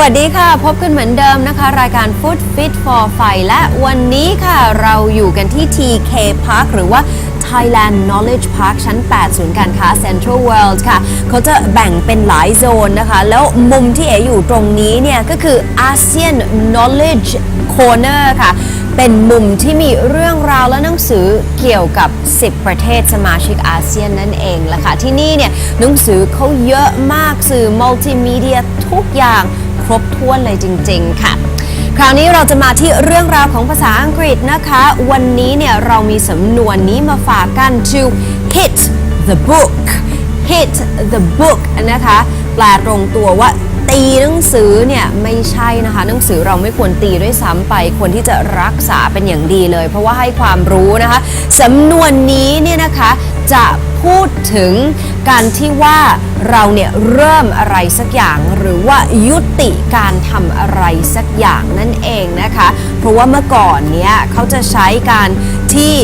วัสดีค่ะ พบกันเหมือนเดิมนะคะ รายการ Food Fit for Fight และวันนี้ค่ะเราอยู่กันที่ TK Park หรือว่า Thailand Knowledge Park ชั้น 8 ศูนย์การค้า Central World ค่ะ เขาจะแบ่งเป็นหลายโซนนะคะ แล้วมุมที่เอ๋อยู่ตรงนี้เนี่ย ก็คือ ASEAN Knowledge Corner ค่ะ เป็นมุมที่มีเรื่องราวและหนังสือเกี่ยวกับ 10 ประเทศสมาชิกอาเซียนนั่นเองละค่ะ ที่นี่เนี่ยหนังสือเขาเยอะมากสื่อมัลติมีเดียทุกอย่าง ครบถ้วนเลยจริง ๆ ค่ะ คราวนี้เราจะมาที่เรื่องราวของภาษาอังกฤษนะคะ วันนี้เนี่ยเรามีสำนวนนี้มาฝากกัน to hit the book hit the book นะคะ แปลตรงตัวว่า ตีหนังสือเนี่ยไม่ใช่นะคะ หนังสือเราไม่ควรตีด้วยซ้ำไปควรที่จะรักษาเป็นอย่างดีเลย เพราะว่าให้ความรู้นะคะสำนวนนี้เนี่ยนะคะจะพูดถึงการที่ว่าเราเนี่ยเริ่มอะไรสักอย่าง หรือว่ายุติการทำอะไรสักอย่างนั่นเองนะคะ เพราะว่าเมื่อก่อนเนี่ยเขาจะใช้การที่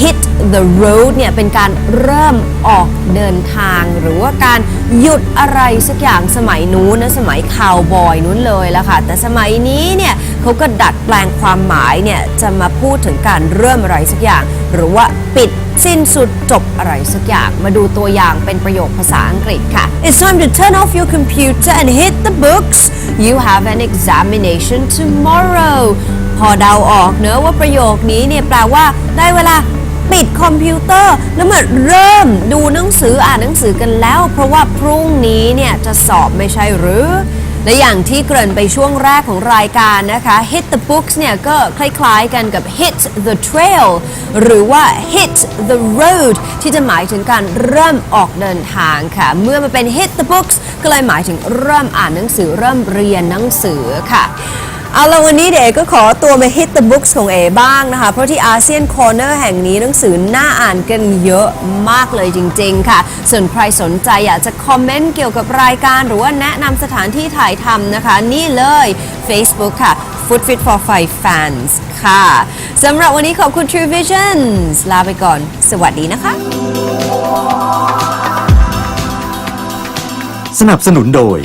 hit the road เนี่ยเป็นการเริ่มออกเดินทาง หรือว่าการหยุดอะไรสักอย่างสมัยนู้นนะสมัยคาวบอยนู้นเลยละค่ะแต่สมัยนี้เนี่ยเขาก็ดัดแปลงความหมายเนี่ยจะมาพูดถึงการเริ่มอะไรสักอย่าง หรือว่าปิดสิ้นสุดจบอะไรสักอย่างมาดูตัวอย่างเป็นประโยคภาษาอังกฤษค่ะ It's time to turn off your computer and hit the books you have an examination tomorrow พอเดาออกเนอะว่าประโยคนี้เนี่ยแปลว่าได้เวลา ปิดคอมพิวเตอร์ แล้วมาเริ่มดูหนังสืออ่านหนังสือกันแล้ว เพราะว่าพรุ่งนี้เนี่ยจะสอบไม่ใช่หรือ และอย่างที่เกริ่นไปช่วงแรกของรายการนะคะ hit the books เนี่ยก็คล้ายๆกันกับ hit the trail หรือว่า hit the road ที่จะหมายถึงการเริ่มออกเดินทางค่ะ เมื่อมาเป็น hit the books ก็เลยหมายถึงเริ่มอ่านหนังสือเริ่มเรียนหนังสือค่ะ เอาละวันนี้เด๋ก็ขอตัวมา hit the books ของเอบ้างนะคะ เพราะที่อาเซียนคอร์เนอร์แห่งนี้หนังสือน่าอ่านกันเยอะมากเลยจริง ๆ ค่ะ ส่วนใครสนใจอยากจะคอมเมนต์เกี่ยวกับรายการ หรือว่าแนะนำสถานที่ถ่ายทำนะคะ นี่เลย Facebook ค่ะ Food Fit for Five Fans ค่ะสำหรับวันนี้ขอบคุณ True Visions ลาไปก่อน สวัสดีนะคะ สนับสนุนโดย